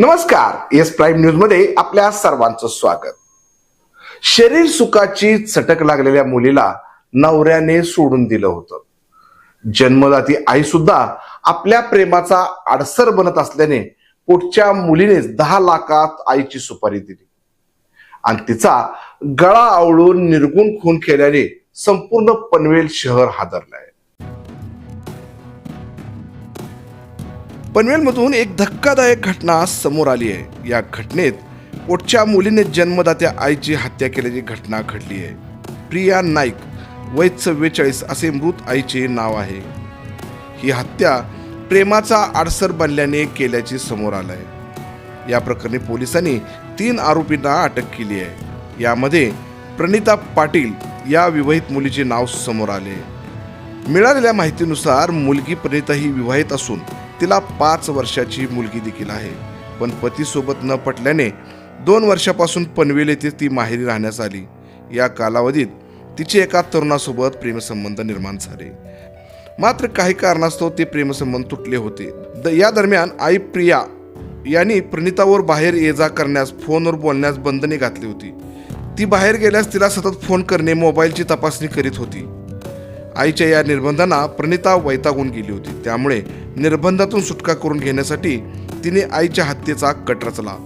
नमस्कार S prime न्यूजमध्ये आपल्या सर्वांचं स्वागत. शरीर सुखाची चटक लागलेल्या मुलीला नवऱ्याने सोडून दिलं होतं. जन्मदाती आई सुद्धा आपल्या प्रेमाचा आडसर बनत असल्याने पुढच्या मुलीनेच दहा लाखात आईची सुपारी दिली. आणि तिचा गळा आवळून निर्गुण खून केल्याने संपूर्ण पनवेल शहर हादरलंय. पनवेलमधून एक धक्कादायक घटना समोर आली आहे. या घटनेत पोटच्या मुलीने जन्मदात्या आईची हत्या केल्याची घटना घडली आहे. प्रिया नाईक वय चव्वेचाळीस असे मृत आईचे नाव आहे. ही हत्या प्रेमाचा आडसर बनल्याने केल्याचे समोर आलं आहे या प्रकरणी पोलिसांनी तीन आरोपींना अटक केली आहे. यामध्ये प्रणिता पाटील या विवाहित मुलीचे नाव समोर आले मिळालेल्या माहितीनुसार मुलगी प्रणिता ही विवाहित असून तिला पाच वर्षाची मुलगी देखील आहे. पण पतीसोबत न पटल्याने दोन वर्षापासून पनवेल येथे ती माहेरी राहण्यास आली. या कालावधीत तिचे एका तरुणासोबत प्रेमसंबंध निर्माण झाले. मात्र काही कारणास्तव ते प्रेमसंबंध तुटले होते. द- या दरम्यान आई प्रिया यांनी प्रणितावर बाहेर ये जा करण्यास फोनवर बोलण्यास बंधने घातली होती. ती बाहेर गेल्यास तिला सतत फोन करणे मोबाईलची तपासणी करीत होती. आईच्या या निर्बंधांना प्रणिता वैतागून गेली होती. त्यामुळे निर्बंधातून सुटका करून घेण्यासाठी तिने आईच्या हत्येचा कट रचला.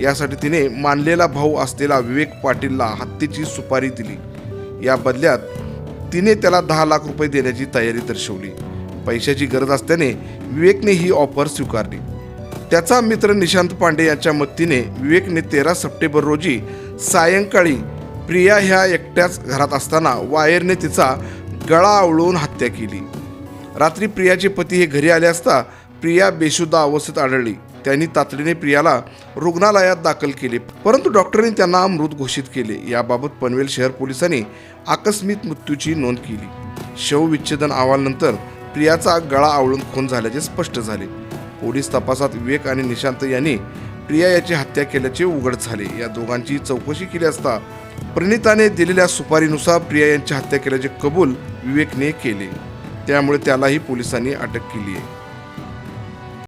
यासाठी तिने मानलेला भाऊ असलेला विवेक पाटीलला हत्येची सुपारी दिली. या बदल्यात तिने त्याला दहा लाख रुपये देण्याची तयारी दर्शवली. पैशाची गरज असल्याने विवेकने ही ऑफर स्वीकारली. त्याचा मित्र निशांत पांडे यांच्या मदतीने विवेकने तेरा सप्टेंबर रोजी सायंकाळी प्रिया ह्या एकट्याच घरात असताना वायरने तिचा गळा आवळून हत्या केली. रात्री प्रियाचे पती हे घरी आले असता प्रिया बेशुद्ध अवस्थेत आढळली. त्यांनी तातडीने प्रियाला रुग्णालयात दाखल केले. परंतु डॉक्टरांनी त्यांना मृत घोषित केले. याबाबत पनवेल शहर पोलिसांनी आकस्मिक मृत्यूची नोंद केली. शवविच्छेदन अहवालनंतर प्रियाचा गळा आवळून खून झाल्याचे स्पष्ट झाले. पोलीस तपासात विवेक आणि निशांत यांनी प्रिया याची हत्या केल्याचे उघड झाले. या दोघांची चौकशी केली असता प्रणिताने दिलेल्या सुपारीनुसार प्रिया यांची हत्या केल्याचे कबूल विवेकने केले. त्यामुळे त्यालाही पोलिसांनी अटक केली आहे.